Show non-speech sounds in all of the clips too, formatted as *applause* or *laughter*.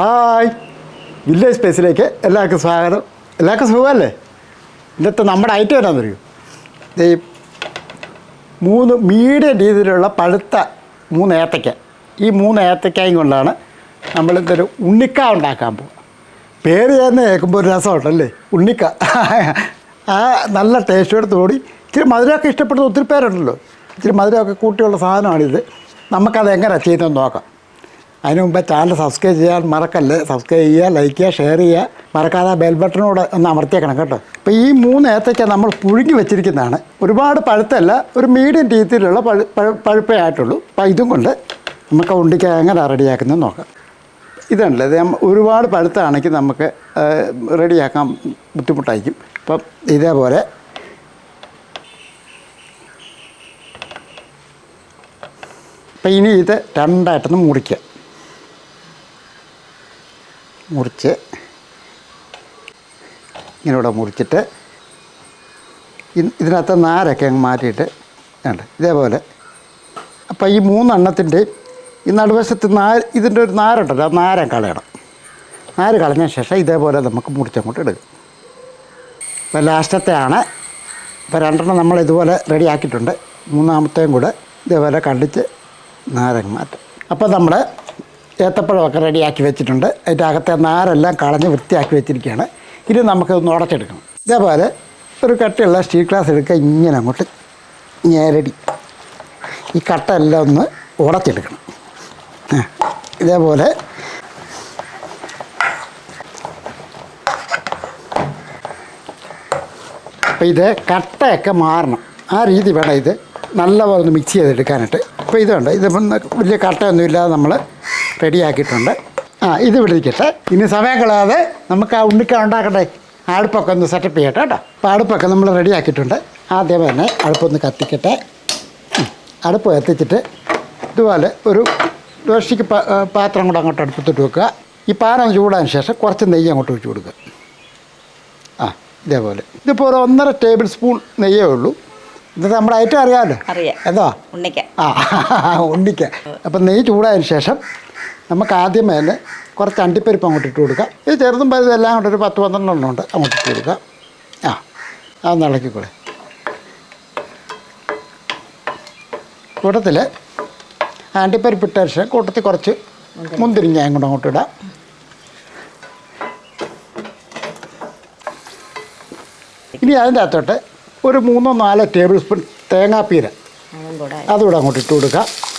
Hi. Village സ്പേസിലേക്ക് എല്ലാവർക്കും സ്വാഗതം. എല്ലാവർക്കും സുഖമല്ലേ? ഇന്നത്തെ നമ്മുടെ ഐറ്റം എന്നാന്ന് അറിയൂ ഈ മൂന്ന് മീഡിയം രീതിയിലുള്ള പഴുത്ത മൂന്ന് ഏത്തയ്ക്ക ഈ മൂന്ന് ഏത്തയ്ക്കായും കൊണ്ടാണ് നമ്മളിതൊരു ഉണ്ണിക്ക ഉണ്ടാക്കാൻ പോകുക പേര് തന്നെ കേൾക്കുമ്പോൾ ഒരു രസമുണ്ടല്ലേ? ഉണ്ണിക്ക. ആ നല്ല ടേസ്റ്റോട് കൂടി ഇച്ചിരി മധുരമൊക്കെ ഇഷ്ടപ്പെടുന്ന ഒത്തിരി പേരുണ്ടല്ലോ. ഇച്ചിരി മധുരമൊക്കെ കൂട്ടിയുള്ള സാധനമാണിത്. നമുക്കത് എങ്ങനെ ചെയ്യുന്നതെന്ന് നോക്കാം. അതിന് മുമ്പ് ചാനൽ സബ്സ്ക്രൈബ് ചെയ്യാൻ മറക്കല്ലേ? സബ്സ്ക്രൈബ് ചെയ്യുക ലൈക്ക് ചെയ്യുക ഷെയർ ചെയ്യുക. മറക്കാതെ ബെൽ ബട്ടണോട് ഒന്ന് അമർത്തിയേക്കണം കേട്ടോ. അപ്പോൾ ഈ മൂന്ന് ഏത്തയ്ക്ക നമ്മൾ പുഴുങ്ങി വെച്ചിരിക്കുന്നതാണ്. ഒരുപാട് പഴുത്തല്ല ഒരു മീഡിയം രീതിയിലുള്ള പഴു പഴു പഴുപ്പേ ആയിട്ടുള്ളൂ. അപ്പോൾ ഇതും കൊണ്ട് നമുക്ക് ഉണ്ടിക്ക എങ്ങനെ റെഡിയാക്കുന്നത് നോക്കാം. ഇതുണ്ടല്ലോ ഇത് ഒരുപാട് പഴുത്താണെങ്കിൽ നമുക്ക് റെഡിയാക്കാൻ ബുദ്ധിമുട്ടായിരിക്കും. അപ്പം ഇതേപോലെ അപ്പം ഇനി ഇത് രണ്ടായിട്ടൊന്ന് മുറിക്കുക മുറിച്ച് ഇങ്ങനെ ഇവിടെ മുറിച്ചിട്ട് ഇതിനകത്ത് നാരൊക്കെ അങ്ങ് മാറ്റിയിട്ട് ഉണ്ട് ഇതേപോലെ. അപ്പോൾ ഈ മൂന്നെണ്ണത്തിന്റെയും ഈ നടുവശത്ത് നാര് ഇതിന്റെ ഒരു നാരുണ്ടല്ലോ ആ നാരം കളയണം. നാര് കളഞ്ഞ ശേഷം ഇതേപോലെ നമുക്ക് മുറിച്ചങ്ങോട്ട് എടുക്കും അപ്പോൾ ലാസ്റ്റത്തെ ആണ് ഇപ്പോൾ രണ്ടെണ്ണം നമ്മൾ ഇതുപോലെ റെഡി ആക്കിയിട്ടുണ്ട്. മൂന്നാമത്തെയും കൂടെ ഇതേപോലെ കണ്ടിച്ച് നാരങ്ങ് മാറ്റും അപ്പോൾ നമ്മൾ ഏത്തപ്പഴമൊക്കെ റെഡിയാക്കി വെച്ചിട്ടുണ്ട്. അതിന്റെ അകത്തെ നാരെല്ലാം കളഞ്ഞ് വൃത്തിയാക്കി വെച്ചിരിക്കുകയാണ്. ഇനി നമുക്കതൊന്ന് ഉടച്ചെടുക്കണം. ഇതേപോലെ ഒരു കട്ടയുള്ള സ്റ്റീൽ ഗ്ലാസ് എടുക്കുക. ഇങ്ങനെ അങ്ങോട്ട് ഞേരടി ഈ കട്ട എല്ലാം ഒന്ന് ഉടച്ചെടുക്കണം. ഇതേപോലെ അപ്പോൾ ഇത് കട്ടയൊക്കെ മാറണം. ആ രീതി വേണം ഇത് നല്ലപോലെ ഒന്ന് മിക്സ് ചെയ്തെടുക്കാനായിട്ട്. അപ്പോൾ ഇതുണ്ട് ഇതിപ്പം വലിയ കട്ടയൊന്നും ഇല്ലാതെ നമ്മൾ റെഡിയാക്കിയിട്ടുണ്ട്. ആ ഇത് ഇവിടെ ഇരിക്കട്ടെ. ഇനി സമയം കളയാതെ നമുക്ക് ആ ഉണ്ണിക്ക ഉണ്ടാക്കട്ടെ. അടുപ്പൊക്കെ ഒന്ന് സെറ്റപ്പ് ചെയ്യട്ടെ കേട്ടോ. അപ്പോൾ അടുപ്പൊക്കെ നമ്മൾ റെഡിയാക്കിയിട്ടുണ്ട്. ആദ്യം തന്നെ അടുപ്പൊന്ന് കത്തിക്കട്ടെ. അടുപ്പ് കത്തിച്ചിട്ട് ഇതുപോലെ ഒരു ദോശയ്ക്ക് പാത്രം കൂടെ അങ്ങോട്ട് അടുപ്പത്തിട്ട് വെക്കുക. ഈ പാനം ചൂടാൻ ശേഷം കുറച്ച് നെയ്യ് അങ്ങോട്ട് ഒഴിച്ച് കൊടുക്കുക. ആ ഇതേപോലെ. ഇതിപ്പോൾ ഒരു ഒന്നര ടേബിൾ സ്പൂൺ നെയ്യേ ഉള്ളൂ. ഇത് നമ്മൾ ഐറ്റം അറിയാമല്ലോ. അറിയാം. എന്തോ ഉണ്ണിക്ക. ആ ഉണ്ണിക്ക. അപ്പം നെയ്യ് ചൂടായതിന് ശേഷം നമുക്ക് ആദ്യം തന്നെ കുറച്ച് അണ്ടിപ്പരിപ്പ് അങ്ങോട്ട് ഇട്ട് കൊടുക്കുക ഇത് ചെറുതും വലുതും എല്ലാം കൂടെ ഒരു പത്ത് പന്ത്രണ്ടെണ്ണം ഉണ്ട്. അങ്ങോട്ട് ഇട്ട് കൊടുക്കാം. ആ അതൊന്ന് ഇളക്കിക്കൂടെ. കൂട്ടത്തിൽ അണ്ടിപ്പരിപ്പ് ഇട്ട ശേഷം കൂട്ടത്തിൽ കുറച്ച് മുന്തിരിങ്ങയും അങ്ങോട്ട് അങ്ങോട്ട് ഇടാം. ഇനി അതിന്റെ അകത്തോട്ട് ഒരു മൂന്നോ നാലോ ടേബിൾ സ്പൂൺ തേങ്ങാപ്പീര. അതും കൂടെ അതുകൂടെ അങ്ങോട്ട് ഇട്ട് കൊടുക്കാം. ആ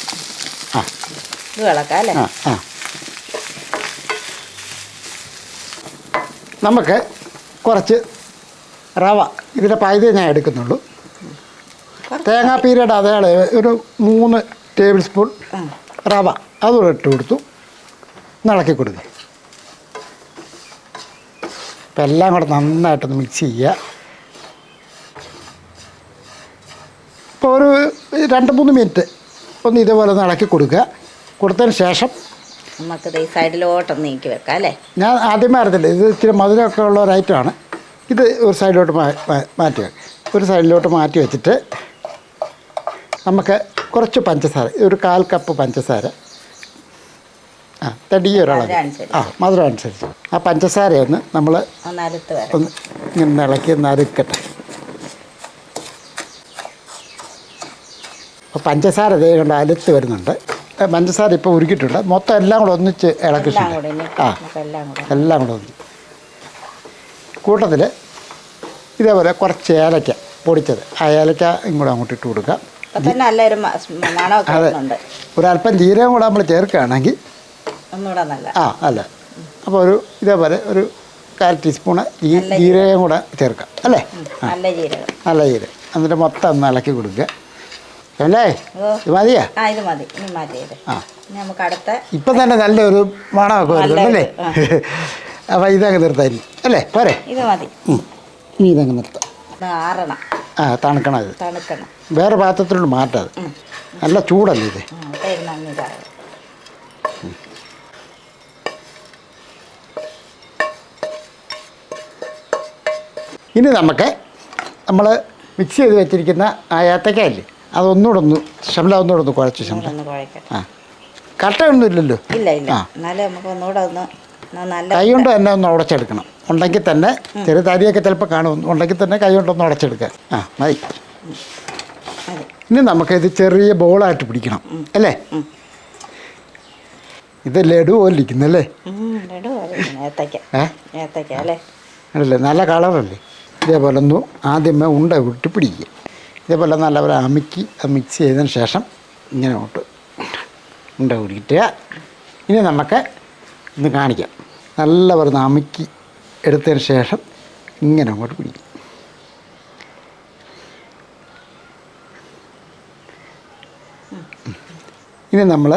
ഇത് അല്ലേ? ആ ആ. നമുക്ക് കുറച്ച് റവ ഇതിന്റെ പൈത ഞാൻ എടുക്കുന്നുള്ളൂ. തേങ്ങാപ്പീരയുടെ അതേ ഒരു മൂന്ന് ടേബിൾ സ്പൂൺ റവ അതും ഇട്ട് കൊടുത്തു. നടക്കി ഇളക്കി കൊടുക്കുക അപ്പം എല്ലാം കൂടെ നന്നായിട്ടൊന്ന് മിക്സ് ചെയ്യുക. ഇപ്പോൾ ഒരു രണ്ട് മൂന്ന് മിനിറ്റ് ഒന്ന് ഇതേപോലെ ഒന്ന് ഇളക്കി കൊടുക്കുക. കൊടുത്തതിന് ശേഷം നമുക്ക് ഈ സൈഡിലോട്ടൊന്ന് നീക്കി വെക്കാം അല്ലേ? ഞാൻ ആദ്യമേ അറിഞ്ഞില്ല ഇത് ഇച്ചിരി മധുരമൊക്കെ ഉള്ള ഒരു ഐറ്റമാണ് ഇത് ഒരു സൈഡിലോട്ട് മാറ്റി വെക്കാം. ഒരു സൈഡിലോട്ട് മാറ്റി വെച്ചിട്ട് നമുക്ക് കുറച്ച് പഞ്ചസാര ഒരു കാൽ കപ്പ് പഞ്ചസാര. ആ തടിയ ഒരാളെ ആ മധുരം അനുസരിച്ച് ആ പഞ്ചസാര ഒന്ന് നമ്മൾ ഒന്ന് ഇങ്ങനെ ഇളക്കി ഒന്ന് അരുക്കട്ടെ. അപ്പോൾ പഞ്ചസാര ഇതേ കൊണ്ട് അലുത്ത് വരുന്നുണ്ട്. പഞ്ചസാര ഇപ്പോൾ ഉരുക്കിയിട്ടുണ്ട്. മൊത്തം എല്ലാം കൂടെ ഒന്നിച്ച് ഇനി ആ എല്ലാം കൂടെ. ഒന്ന് കൂട്ടത്തിൽ ഇതേപോലെ കുറച്ച് ഏലക്ക പൊടിച്ചത്. ആ ഏലക്ക ഇങ്ങോട്ട് അങ്ങോട്ട് ഇട്ട് കൊടുക്കുക അതെ. ഒരല്പം ജീരകം കൂടെ നമ്മൾ ചേർക്കുകയാണെങ്കിൽ ആ അല്ല അപ്പോൾ ഒരു ഇതേപോലെ ഒരു കാൽ ടീസ്പൂൺ ജീരകം. കൂടെ ചേർക്കാം. അല്ലേ? നല്ല ജീരകം. എന്നിട്ട് മൊത്തം ഒന്ന് ഇളക്കി കൊടുക്കുക. അല്ലേ? ഇത് മതിയാ? ആ ഇത് മതി. ഇനി മാറ്റി ആ. നമുക്ക് അടുത്ത ഇപ്പം തന്നെ നല്ലൊരു മണമൊക്കെ വരുന്നുണ്ട് അല്ലേ? നല്ലൊരു, *laughs* അപ്പോൾ ഇതങ്ങ് നിർത്തായിരിക്കും അല്ലേ? പോരെ. ഇത് മതി. ഇനി ഇതങ്ങ് നിർത്താം. ആറണം. ആ തണുക്കണം ഇത്. തണുക്കണം. വേറെ പാത്രത്തിലോട്ട് മാറ്റാത്. നല്ല ചൂടല്ലേ ഇത്? ഇനി നമുക്ക് നമ്മൾ മിക്സ് ചെയ്ത് വെച്ചിരിക്കുന്ന ആ ഏത്തക്കയില്ലേ അതൊന്നുകൂടെ ഒന്ന് ശമല ഒന്നുകൂടെ ഒന്ന് കുഴച്ച് ശമല ഒന്ന് കുഴക്കട്ടെ. ആ. കട്ടയൊന്നും ഇല്ലല്ലോ. ഇല്ല ഇല്ല. എന്നാലും നമുക്ക് ഒന്നുകൂടെ ഒന്ന് നല്ല കൈ കൊണ്ട് തന്നെ ഒന്ന് ഉടച്ചെടുക്കണം. ഉണ്ടെങ്കിൽ തന്നെ ചെറിയ തരിയൊക്കെ ചിലപ്പോൾ കാണും. ഉണ്ടെങ്കിൽ തന്നെ കൈ കൊണ്ടൊന്ന് ഉടച്ചെടുക്കുക. ആ മതി. ഇനി നമുക്കിത് ചെറിയ ബോളായിട്ട് പിടിക്കണം. അല്ലേ? ഇത് ലഡു പോലെ ഇരിക്കുന്നല്ലേ അല്ലേ? നല്ല കളറല്ലേ? ഇതേപോലെ ഒന്ന് ആദ്യമേ ഉണ്ട വിട്ട് പിടിക്കുക. ഇതേപോലെ നല്ലപോലെ അമുക്കി മിക്സ് ചെയ്തതിന് ശേഷം ഇങ്ങനെ ഇട്ട് ഉണ്ട പിടിക്കുക ഇനി നമുക്ക് ഇന്ന് കാണിക്കാം. നല്ലപോലെ അമുക്കി എടുത്തതിന് ശേഷം ഇങ്ങനെ അങ്ങോട്ട് പിടിക്കും. ഇനി നമ്മൾ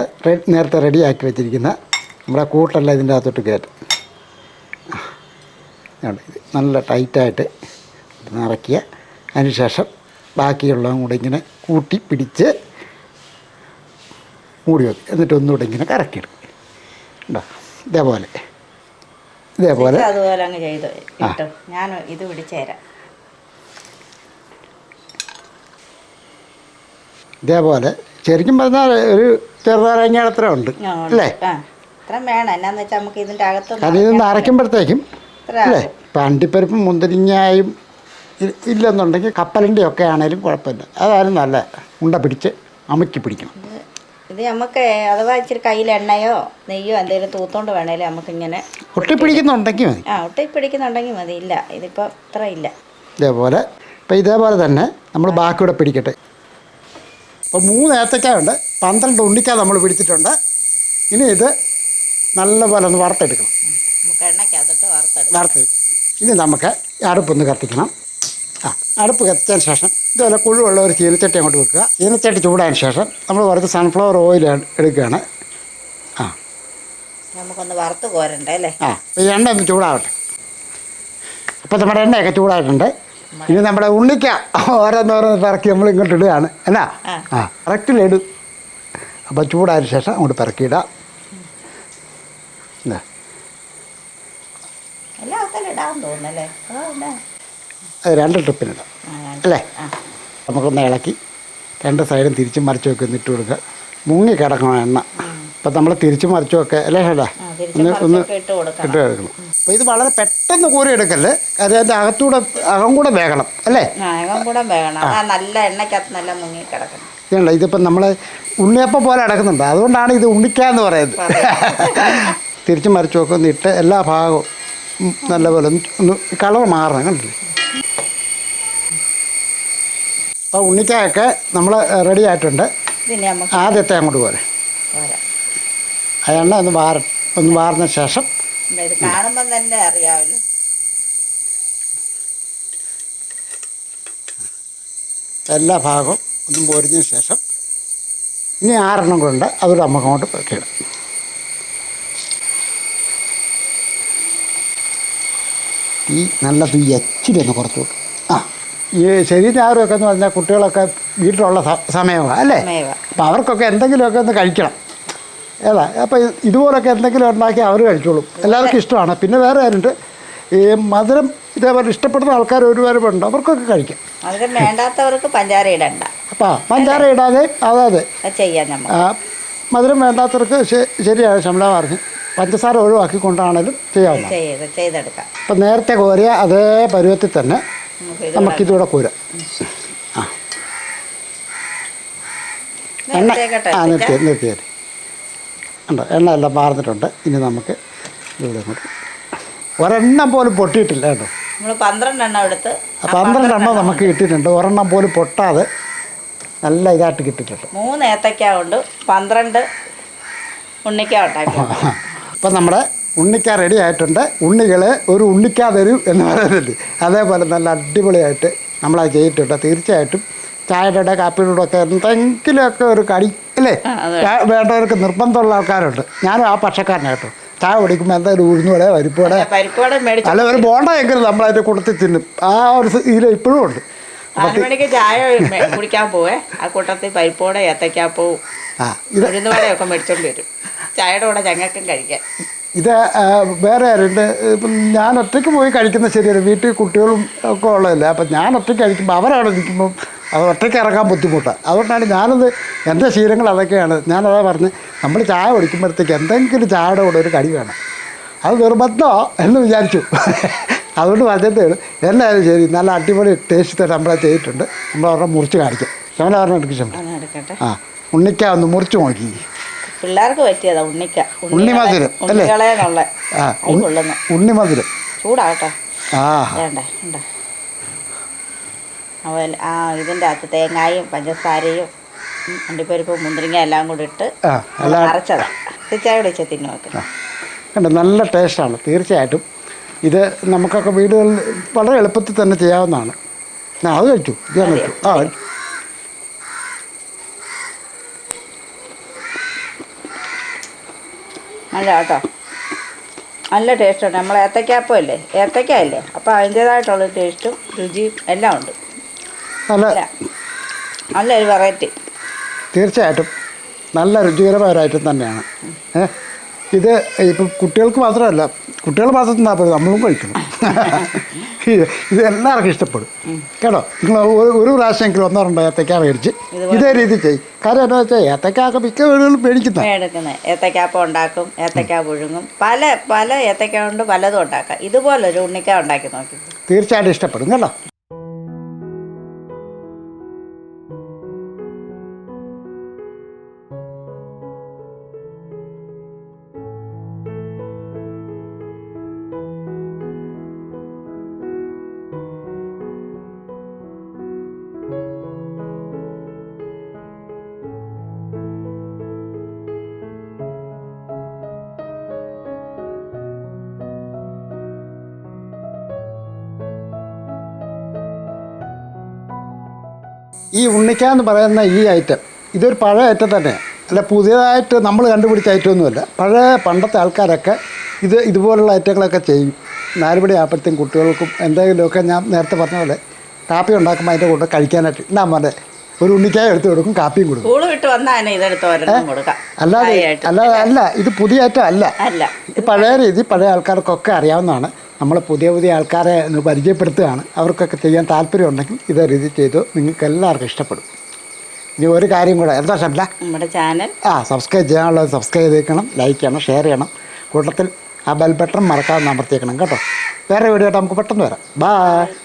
നേരത്തെ റെഡിയാക്കി വെച്ചിരിക്കുന്ന നമ്മുടെ കൂട്ടല്ല ഇതിന്റെ അകത്തോട്ട് കയറ്റും. നല്ല ടൈറ്റായിട്ട് നിറയ്ക്കുക. അതിനുശേഷം ബാക്കിയുള്ളതും കൂടെ ഇങ്ങനെ കൂട്ടി പിടിച്ച് മൂടി വെക്കും. എന്നിട്ട് ഒന്നുകൂടെ ഇങ്ങനെ കറക്കിയെടുക്കും. ഉണ്ടോ ഇതേപോലെ. ഇതേപോലെ. അതുപോലെ അങ്ങ് ചെയ്തു ഞാൻ ഇത് പിടിച്ചേരാം ഇതേപോലെ. ശരിക്കും പറഞ്ഞാൽ ഒരു ചെറുതാരങ്ങ അത്ര ഉണ്ട്. അല്ലേ? കാരണം ഇത് നിറയ്ക്കുമ്പോഴത്തേക്കും ഇത്ര അല്ലേ? പണ്ടിപ്പരിപ്പും മുന്തിരിങ്ങായും ഇല്ലെന്നുണ്ടെങ്കിൽ കപ്പലിന്റെ ഒക്കെ ആണെങ്കിലും കുഴപ്പമില്ല. അതായാലും നല്ല ഉണ്ട പിടിച്ച് അമുക്കി പിടിക്കണം. ഇത് നമുക്ക് അഥവാ ഇച്ചിരി കയ്യിൽ എണ്ണയോ നെയ്യോ എന്തെങ്കിലും തൂത്തോണ്ട് വേണേലും നമുക്ക് ഇങ്ങനെ ഒട്ടിപ്പിടിക്കുന്നുണ്ടെങ്കിൽ മതി. ആ ഒട്ടി പിടിക്കുന്നുണ്ടെങ്കിൽ മതി. ഇല്ല ഇതിപ്പോൾ ഇത്ര ഇല്ല. ഇതേപോലെ ഇപ്പം ഇതേപോലെ തന്നെ നമ്മൾ ബാക്കിയുടെ പിടിക്കട്ടെ. അപ്പോൾ മൂന്ന് ഏത്തക്കായുണ്ട്. പന്ത്രണ്ട് ഉണ്ണിക്കാ നമ്മൾ പിടിച്ചിട്ടുണ്ട്. ഇനി ഇത് നല്ലപോലെ ഒന്ന് വറുത്തെടുക്കണം. നമുക്ക് എണ്ണയ്ക്കകത്തിട്ട് വറുത്തെടുക്കാം. വറുത്തെടുക്കണം ഇനി നമുക്ക് അടുപ്പൊന്ന് കത്തിക്കണം. ആ അടുപ്പ് കത്തിച്ചതിന് ശേഷം ഇതുപോലെ കുഴുവുള്ള ഒരു ചീനച്ചട്ടി അങ്ങോട്ട് വെക്കുക. ചീനച്ചട്ടി ചൂടായതിന് ശേഷം നമ്മൾ വറുത്ത് സൺഫ്ലവർ ഓയിൽ എടുക്കുകയാണ്. ആ. നമുക്കൊന്ന് വറുത്ത് കോരണ്ടേ അല്ലേ? ആ എണ്ണ ഒന്ന് ചൂടാവട്ടെ. അപ്പോൾ നമ്മുടെ എണ്ണയൊക്കെ ചൂടായിട്ടുണ്ട്. ഇനി നമ്മുടെ ഉണ്ണിക്ക ഓരോന്നോരോന്ന് പിറക്കി നമ്മൾ ഇങ്ങോട്ട് ഇടുകയാണ്. എന്നാ? ആ. കറക്റ്റിലിടും അപ്പോൾ ചൂടായതിനു ശേഷം അങ്ങോട്ട് പിറക്കിയിടാം. ഇതാ. രണ്ട് ട്രിപ്പിനിടാം അല്ലേ? നമുക്കൊന്ന് ഇളക്കി രണ്ട് സൈഡും തിരിച്ചും മറിച്ചു ഒന്ന് ഇട്ട് കൊടുക്കുക. മുങ്ങി കിടക്കണം എണ്ണ. അപ്പം നമ്മൾ തിരിച്ചും മറിച്ചു വെക്കുക അല്ലേ ഹേടാ ഒന്ന് ഒന്ന് ഇട്ട് കൊടുക്കണം. അപ്പം അപ്പോൾ ഇത് വളരെ പെട്ടെന്ന് കൂരി എടുക്കല്ലേ? അത് അതിന്റെ അകത്തൂടെ അകം കൂടെ വേകണം അല്ലേ? നല്ല എണ്ണക്കകത്ത് നല്ല മുങ്ങി കിടക്കണം. ഇതല്ല ഇതിപ്പം നമ്മൾ ഉണ്ണിയപ്പം പോലെ അടക്കുന്നുണ്ട്. അതുകൊണ്ടാണ് ഇത് ഉണ്ണിക്കാന്ന് പറയുന്നത്. തിരിച്ച് മറിച്ചു ഒക്കെ ഒന്ന് ഇട്ട് എല്ലാ ഭാഗവും നല്ലപോലെ ഒന്ന് ഒന്ന് കളർ മാറണം കണ്ടില്ലേ? അപ്പോൾ ഉണ്ണിക്കായൊക്കെ നമ്മൾ റെഡി ആയിട്ടുണ്ട്. നമുക്ക് ആദ്യത്തെ അങ്ങോട്ട് പോരെ. പോരാ. ആ എണ്ണ ഒന്ന് വാര ഒന്ന് വാർന്ന ശേഷം എന്താ ഇത് കാണുമ്പം തന്നെ അറിയാമല്ലോ എല്ലാ ഭാഗവും ഒന്നും പൊരിഞ്ഞ ശേഷം ഇനി ആറെണ്ണം കൊണ്ട് അതുകൂടെ നമുക്ക് അങ്ങോട്ട് പെറുക്കിയിടാം ഈ നല്ല തീ അച്ചിരി ഒന്ന് കുറച്ചു കൊടുക്കും ആ. ഈ ശരി ഞായറുമൊക്കെ എന്ന് പറഞ്ഞാൽ കുട്ടികളൊക്കെ വീട്ടിലുള്ള സമയമാണ് അല്ലേ? അപ്പം അവർക്കൊക്കെ എന്തെങ്കിലുമൊക്കെ ഒന്ന് കഴിക്കണം. ഏതാ? അപ്പോൾ ഇതുപോലൊക്കെ എന്തെങ്കിലും ഉണ്ടാക്കി അവർ കഴിച്ചോളും. എല്ലാവർക്കും ഇഷ്ടമാണ്. പിന്നെ വേറെ കാര്യമുണ്ട്. ഈ മധുരം ഇതേപോലെ ഇഷ്ടപ്പെടുന്ന ആൾക്കാർ ഒരുപാടുണ്ട് അവർക്കൊക്കെ കഴിക്കാം. വേണ്ടാത്തവർക്ക് പഞ്ചാര ഇടണ്ട. അപ്പോൾ പഞ്ചാര ഇടാതെ അതായത് അത്. ചെയ്യാം ആ, മധുരം വേണ്ടാത്തവർക്ക് ശരിയാണ് ശമല പറഞ്ഞു പഞ്ചസാര ഒഴിവാക്കിക്കൊണ്ടാണേലും ചെയ്യാവുന്ന ചെയ്യാവുന്നത് ചെയ്തെടുക്കാം. അപ്പം നേരത്തെ കോരിയ അതേ പരുവത്തിൽ തന്നെ നമുക്കിതൂടെ കോരാം. ആ. എണ്ണ. ആ നിർത്തി നിർത്തി തരും ഉണ്ട് എണ്ണ എല്ലാം പാർന്നിട്ടുണ്ട്. ഇനി നമുക്ക് ഇവിടെ അങ്ങോട്ട്. ഒരെണ്ണം പോലും പൊട്ടിയിട്ടില്ല കേട്ടോ. പന്ത്രണ്ടെണ്ണം എടുത്ത് പന്ത്രണ്ടെണ്ണം നമുക്ക് കിട്ടിയിട്ടുണ്ട്. ഒരെണ്ണം പോലും പൊട്ടാതെ നല്ല ഇതായിട്ട് കിട്ടിയിട്ടുണ്ട്. മൂന്ന് ഏത്തക്ക കൊണ്ട് പന്ത്രണ്ട് ഉണ്ണിക്ക ഉണ്ടാക്കി അപ്പം നമ്മുടെ ഉണ്ണിക്ക റെഡി ആയിട്ടുണ്ട്. ഉണ്ണികൾ ഒരു ഉണ്ണിക്ക തരും എന്ന് പറയുന്നുണ്ട്. അതേപോലെ നല്ല അടിപൊളിയായിട്ട് നമ്മളത് ചെയ്തിട്ടുണ്ട് തീർച്ചയായിട്ടും ചായയുടെ കാപ്പിയുടെ കൂടെ ഒക്കെ എന്തെങ്കിലുമൊക്കെ ഒരു കടി അല്ലേ? വേണ്ടവർക്ക് നിർബന്ധമുള്ള ആൾക്കാരുണ്ട്. ഞാനും ആ പക്ഷക്കാരനായിട്ടോ ചായ കുടിക്കുമ്പോൾ എന്തായാലും ഉഴുന്നുവടെ പരിപ്പുവടെ അല്ല ഒരു ബോണ്ട എങ്കിലും നമ്മളതിന്റെ കൂട്ടത്തിൽ തിന്നും. ആ ഒരു ഇതിൽ ഇപ്പോഴും ഉണ്ട്. മണിക്ക് ചായ കുടിക്കാൻ പോവേ. ആ കൂട്ടത്തിൽ പരിപ്പോടെ ഏത്തയ്ക്കാ പോവും ആ ഇത് ഉഴുന്നുവടയൊക്കെ മേടിച്ചോണ്ട് വരും. ചായയുടെ കൂടെ ഞങ്ങൾക്കും കഴിക്കാൻ ഇത് വേറെ ആരുണ്ട് ഇപ്പം ഞാൻ ഒറ്റയ്ക്ക് പോയി കഴിക്കുന്ന ശരിയല്ല. വീട്ടിൽ കുട്ടികളും ഒക്കെ ഉള്ളതല്ലേ. അപ്പം ഞാൻ ഒറ്റയ്ക്ക് കഴിക്കുമ്പോൾ അവരവിടെ നിൽക്കുമ്പം അത് ഒറ്റയ്ക്ക് ഇറങ്ങാൻ ബുദ്ധിമുട്ടാണ് അതുകൊണ്ടാണ് ഞാനത് എന്റെ ശീലങ്ങൾ അതൊക്കെയാണ്. ഞാനതാ പറഞ്ഞ് നമ്മൾ ചായ കുടിക്കുമ്പോഴത്തേക്ക് എന്തെങ്കിലും ചായയുടെ കൂടെ ഒരു കടി വേണം. അത് നിർബന്ധമോ എന്ന് വിചാരിച്ചു. അതുകൊണ്ട് പറഞ്ഞിട്ട് എന്തായാലും ശരി നല്ല അടിപൊളി ടേസ്റ്റ് തന്നെ നമ്മളെ ചെയ്തിട്ടുണ്ട്. പറഞ്ഞാൽ മുറിച്ച് കാണിക്കാം. ശമന പറഞ്ഞ എടുക്കും ശമന ആ ഉണ്ണിക്ക ഒന്ന് മുറിച്ച് നോക്കി. പിള്ളേർക്ക് പറ്റിയതാ ഉണ്ണിക്ക. ഉണ്ണിമധുരം, അല്ലേ? ഉണ്ണികളെന്നുള്ള മധുരം കൊള്ളുന്നു. ഉണ്ണിമധുരം ചൂടാകട്ടെ. ആ. വേണ്ട ഉണ്ട് അവൻ ആ ഇതിന്റെ അകത്ത് തേങ്ങായും പഞ്ചസാരയും അണ്ടിപ്പരിപ്പും മുന്തിരിങ്ങ എല്ലാം കൂടി ഇട്ട് അരച്ചതാ. തിന്നു നോക്ക്. കണ്ടോ നല്ല ടേസ്റ്റാണ് തീർച്ചയായിട്ടും. ഇത് നമുക്കൊക്കെ വീടുകളിൽ വളരെ എളുപ്പത്തിൽ തന്നെ ചെയ്യാവുന്നതാണ്. അത് കഴിച്ചു ഇത് കഴിച്ചു ആ നല്ല കേട്ടോ നല്ല ടേസ്റ്റുണ്ട് നമ്മൾ ഏത്തക്കാപ്പം അല്ലേ ഏത്തക്ക അല്ലേ അപ്പോൾ അതിന്റേതായിട്ടുള്ള ടേസ്റ്റും രുചിയും എല്ലാം ഉണ്ട്. നല്ലൊരു വെറൈറ്റി. തീർച്ചയായിട്ടും നല്ല രുചികരമായ ഒരു ഐറ്റം തന്നെയാണ്. ഇത് ഇപ്പം കുട്ടികൾക്ക് മാത്രമല്ല കുട്ടികൾ തിന്നാൽ പോലും നമ്മളും കഴിക്കണം. ഇത് എല്ലാവർക്കും ഇഷ്ടപ്പെടും. കേട്ടോ? നിങ്ങൾ ഒരു- പ്രാവശ്യമെങ്കിലും ഒന്നോ രണ്ടോ ഏത്തക്ക മേടിച്ച് ഇതേ രീതി ചെയ്യും. കാര്യം എന്താ വെച്ചാൽ ഏത്തക്കാക്ക മിക്ക വീടുകളിലും മേടിക്കുന്ന. എടുക്കുന്നത് ഏത്തക്കാപ്പം ഉണ്ടാക്കും ഏത്തക്ക പുഴുങ്ങും. പല പല ഏത്തക്ക കൊണ്ട് പലതും ഉണ്ടാക്കാം. ഇതുപോലെ ഒരു ഉണ്ണിക്ക ഉണ്ടാക്കി നോക്കി. തീർച്ചയായിട്ടും ഇഷ്ടപ്പെടും. കേട്ടോ? ഈ ഉണ്ണിക്ക എന്ന് പറയുന്ന ഈ ഐറ്റം ഇതൊരു പഴയ ഐറ്റം തന്നെയാണ് അല്ല പുതിയതായിട്ട് നമ്മൾ കണ്ടുപിടിച്ച ഐറ്റമൊന്നുമല്ല പഴയ പണ്ടത്തെ ആൾക്കാരൊക്കെ ഇത് ഇതുപോലുള്ള ഐറ്റങ്ങളൊക്കെ ചെയ്യും. നാലുപടി ആയപ്പോഴത്തേക്കും കുട്ടികൾക്കും എന്തെങ്കിലുമൊക്കെ ഞാൻ നേരത്തെ പറഞ്ഞ പോലെ കാപ്പി ഉണ്ടാക്കുമ്പോൾ അതിന്റെ കൂടെ കഴിക്കാനായിട്ട് എന്നാ മോനെ ഒരു ഉണ്ണിക്കായ എടുത്ത് കൊടുക്കും കാപ്പിയും കൊടുക്കും. സ്കൂൾ വിട്ട് വന്നാൽ തന്നെ ഇതെടുത്ത് ഒരെണ്ണം കൊടുക്കാം. അല്ലാതെ അല്ല അല്ല ഇത് പുതിയ ഐറ്റം അല്ല. അല്ല. ഇത് പഴയ രീതി പഴയ ആൾക്കാർക്കൊക്കെ അറിയാവുന്നതാണ്. നമ്മൾ പുതിയ പുതിയ ആൾക്കാരെ ഒന്ന് പരിചയപ്പെടുത്തുകയാണ്. അവർക്കൊക്കെ ചെയ്യാൻ താല്പര്യമുണ്ടെങ്കിൽ ഇത് രീതി ചെയ്തു നിങ്ങൾക്ക് എല്ലാവർക്കും ഇഷ്ടപ്പെടും. ഇനി ഒരു കാര്യം കൂടെ. എന്താ ശബ്ദ നമ്മുടെ ചാനൽ. ആ സബ്സ്ക്രൈബ് ചെയ്യാനുള്ളത് സബ്സ്ക്രൈബ് ചെയ്തേക്കണം ലൈക്ക് ചെയ്യണം ഷെയർ ചെയ്യണം. കൂട്ടത്തിൽ ആ ബെൽ ബട്ടൺ മറക്കാതെ അമർത്തിയേക്കണം കേട്ടോ. വേറെ വീഡിയോ ആയിട്ട് നമുക്ക് പെട്ടെന്ന് വരാം. ബായ്